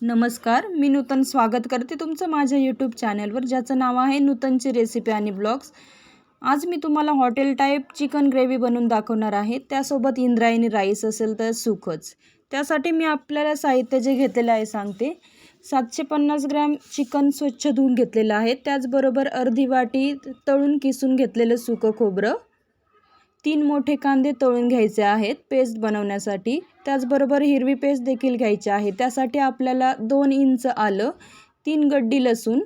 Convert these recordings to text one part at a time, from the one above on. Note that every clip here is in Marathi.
नमस्कार मी नूतन स्वागत करते तुमचं माझ्या यूट्यूब चॅनलवर ज्याचं नाव आहे नूतनची रेसिपी आणि ब्लॉग्स आज मी तुम्हाला हॉटेल टाईप चिकन ग्रेव्ही बनवून दाखवणार आहे. त्यासोबत इंद्रायणी राईस असेल तर सुखच. त्यासाठी मी आपल्याला साहित्य जे घेतलेलं आहे सांगते. सातशे पन्नास ग्रॅम चिकन स्वच्छ धुवून घेतलेलं आहे. त्याचबरोबर अर्धी वाटी तळून किसून घेतलेलं सुकं खोबरं. तीन मोठे कांदे तळून घ्यायचे आहेत पेस्ट बनवण्यासाठी. त्याचबरोबर हिरवी पेस्ट देखील घ्यायची आहे. त्यासाठी आपल्याला दोन इंच आलं तीन गड्डी लसूण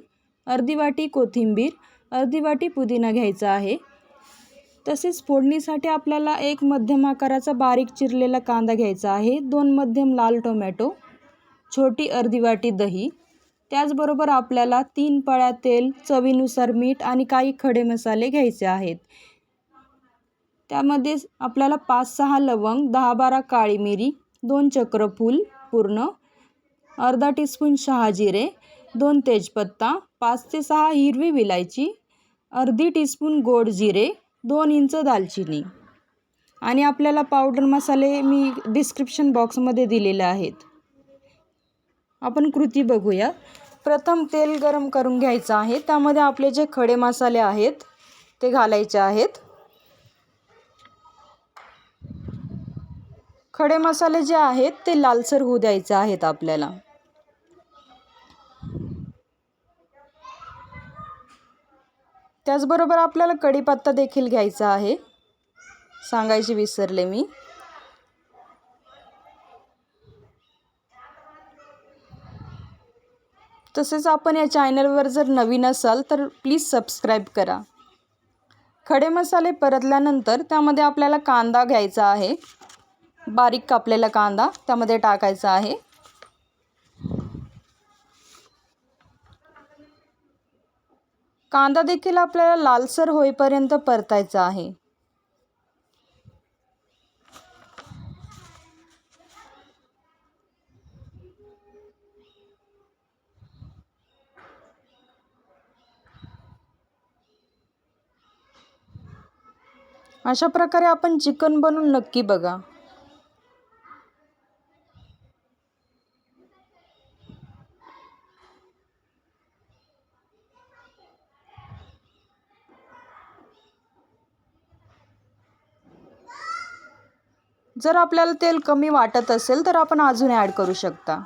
अर्धी वाटी कोथिंबीर अर्धी वाटी पुदिना घ्यायचा आहे. तसेच फोडणीसाठी आपल्याला एक मध्यम आकाराचा बारीक चिरलेला कांदा घ्यायचा आहे दोन मध्यम लाल टोमॅटो छोटी अर्धी वाटी दही. त्याचबरोबर आपल्याला तीन पळ्या तेल चवीनुसार मीठ आणि काही खडे मसाले घ्यायचे आहेत. त्यामध्ये आपल्याला पाच सहा लवंग दहा बारा काळी मिरी दोन चक्रफूल पूर्ण अर्धा टीस्पून शहाजिरे दोन तेजपत्ता पाच ते सहा हिरवी विलायची अर्धी टीस्पून गोड जिरे दोन इंच दालचिनी. आणि आपल्याला पावडर मसाले मी डिस्क्रिप्शन बॉक्समध्ये दिलेले आहेत. आपण कृती बघूया. प्रथम तेल गरम करून घ्यायचं आहे. त्यामध्ये आपले जे खडे मसाले आहेत ते घालायचे आहेत. खडे मसाले जे आहेत ते लालसर होऊ द्यायचे आहेत आपल्याला. त्याचबरोबर आपल्याला कढीपत्ता देखील घ्यायचा आहे. सांगायचे विसरले मी. तसेच आपण या चॅनलवर जर नवीन असाल तर प्लीज सबस्क्राईब करा. खडे मसाले परतल्यानंतर त्यामध्ये आपल्याला कांदा घ्यायचा आहे. बारीक कापलेला कांदा त्यामध्ये टाकायचा आहे. कांदा देखील आपल्याला लालसर होईपर्यंत परतायचा आहे. अशा प्रकारे आपण चिकन बनवून नक्की बघा. जर आपल्याला तेल कमी वाटत असेल तर आपण अजून ॲड करू शकता.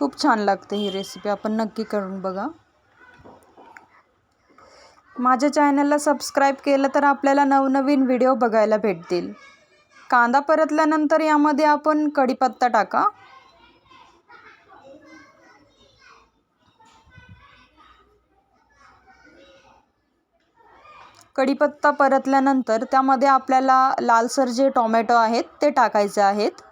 खूप छान लागते ही रेसिपी आपण नक्की करून बघा. माझ्या चॅनलला सबस्क्राईब केलं तर आपल्याला नवनवीन व्हिडिओ बघायला भेटतील. कांदा परतल्यानंतर यामध्ये आपण कढीपत्ता टाका. कढीपत्ता परतल्यानंतर त्यामध्ये आपल्याला लालसर जे टोमॅटो आहेत ते टाकायचे आहेत.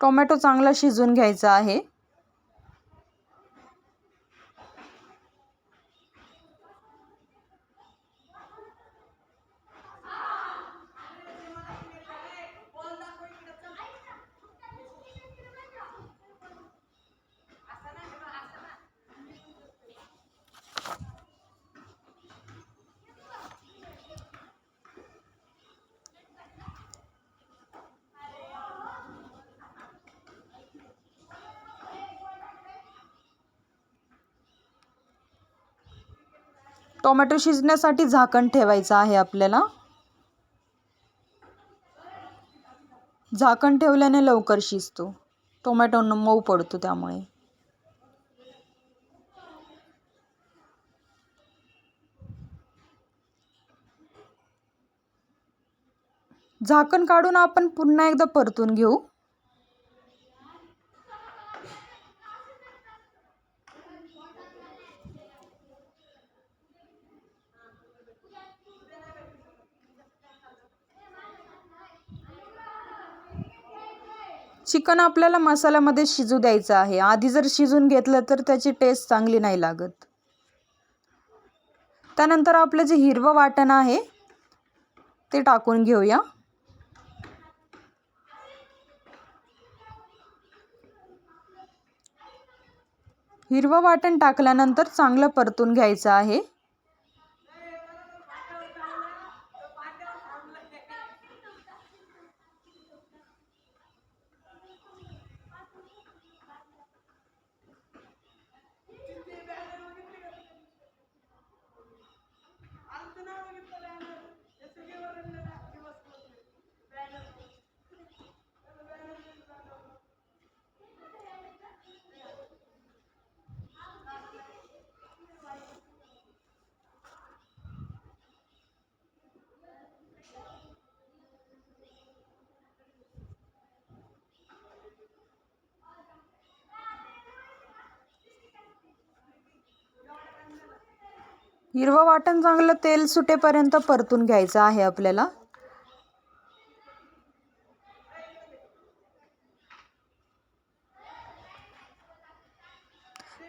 टोमॅटो चांगला शिजून घ्यायचा आहे. टोमॅटो शिजण्यासाठी झाकण ठेवायचं आहे आपल्याला. झाकण ठेवल्याने लवकर शिजतो. टोमॅटो मऊ पडतो त्यामुळे. झाकण काढून आपण पुन्हा एकदा परतून घेऊ. चिकन आपल्याला मसाल्यामध्ये शिजू द्यायचं आहे. आधी जर शिजून घेतलं तर त्याची टेस्ट चांगली नाही लागत. त्यानंतर आपलं जे हिरवं वाटण आहे ते टाकून घेऊया. हिरवं वाटण टाकल्यानंतर चांगलं परतून घ्यायचं आहे. हिरवं वाटण चांगलं तेल सुटेपर्यंत परतून घ्यायचं आहे आपल्याला.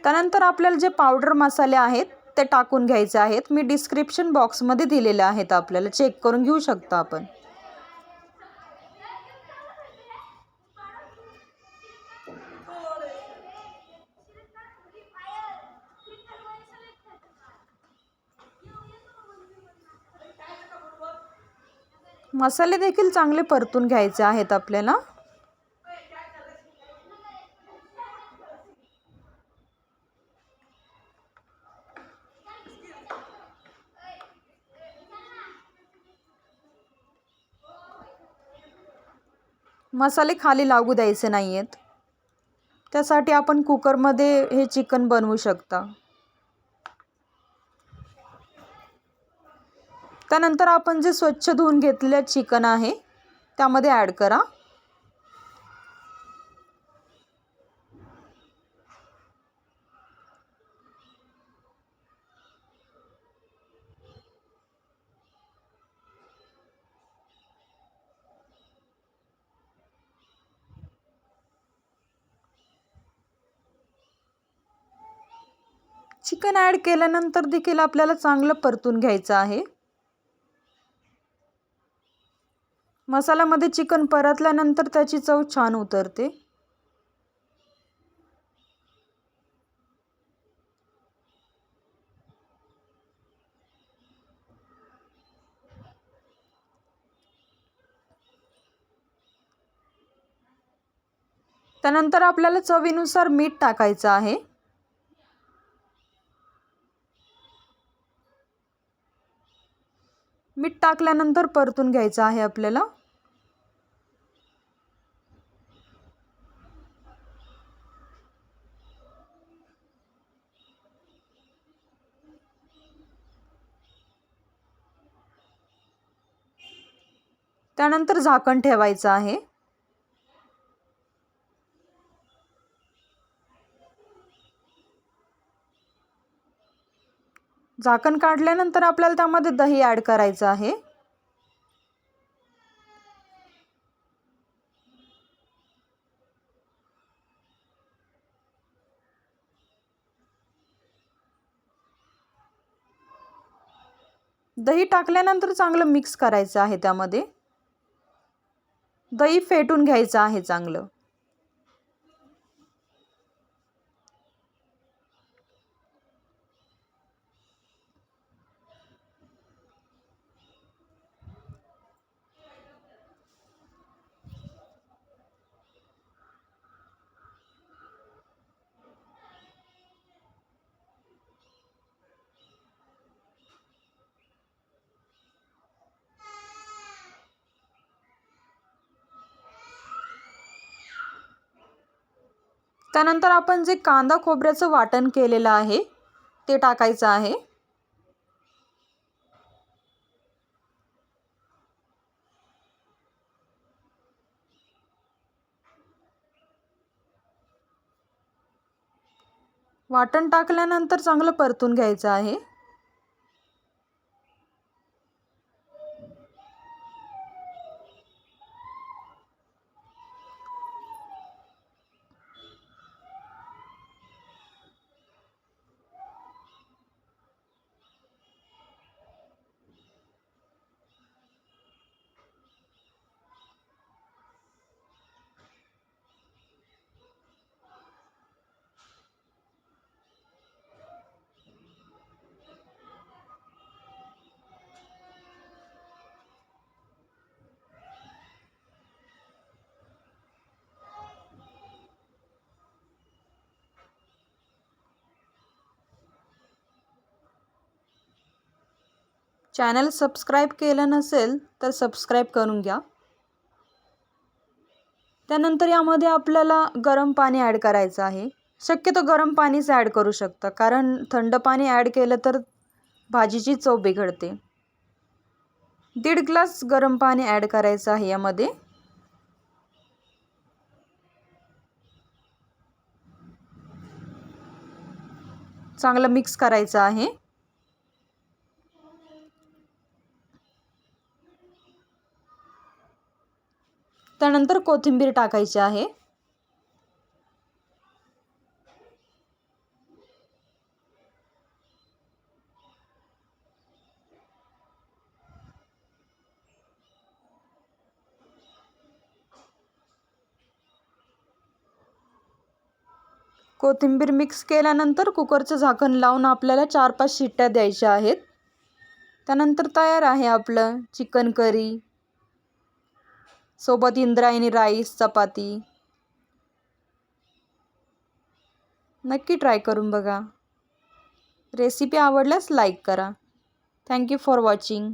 त्यानंतर आपल्याला जे पावडर मसाले आहेत ते टाकून घ्यायचे आहेत. मी डिस्क्रिप्शन बॉक्समध्ये दिलेले आहेत आपल्याला. चेक करून घेऊ शकता आपण. मसाले देखील चांगले परतून घ्यायचे आहेत आपल्याला. मसाले खाली लागू द्यायचे नाही आहेत त्यासाठी आपण कुकरमध्ये हे चिकन बनवू शकता. त्यानंतर आपण जे स्वच्छ धुवून घेतलेलं चिकन आहे त्यामध्ये ॲड करा. चिकन ॲड केल्यानंतर देखील आपल्याला चांगलं परतून घ्यायचं आहे. मसाल्यामध्ये चिकन परतल्यानंतर त्याची चव छान उतरते. त्यानंतर आपल्याला चवीनुसार मीठ टाकायचं आहे. मीठ टाकल्यानंतर परतून घ्यायचं आहे आपल्याला. त्यानंतर झाकण ठेवायचं आहे. झाकण काढल्यानंतर आपल्याला त्यामध्ये दही ॲड करायचं आहे. दही टाकल्यानंतर चांगलं मिक्स करायचं आहे त्यामध्ये. दही फेटून घ्यायचं आहे चांगलं. त्यानंतर आपण जे कांदा खोबऱ्याचं वाटण केलेलं आहे ते टाकायचं आहे. वाटण टाकल्यानंतर चांगलं परतून घ्यायचं आहे. चॅनल सबस्क्राईब केलं नसेल तर सबस्क्राईब करून घ्या. त्यानंतर यामध्ये आपल्याला गरम पाणी ॲड करायचं आहे. शक्यतो गरम पाणीच ॲड करू शकता कारण थंड पाणी ॲड केलं तर भाजीची चव बिघडते. दीड ग्लास गरम पाणी ॲड करायचं आहे यामध्ये. चांगलं मिक्स करायचं आहे. त्यानंतर कोथिंबीर टाकायची आहे. कोथिंबीर मिक्स केल्यानंतर कुकरचं झाकण लावून आपल्याला चार पाच शिट्ट्या द्यायच्या आहेत. त्यानंतर तयार आहे आपलं चिकन करी. सोबत इंद्रायणी राईस चपाती. नक्की ट्राय करून बघा. रेसिपी आवडल्यास लाईक करा. Thank you for watching.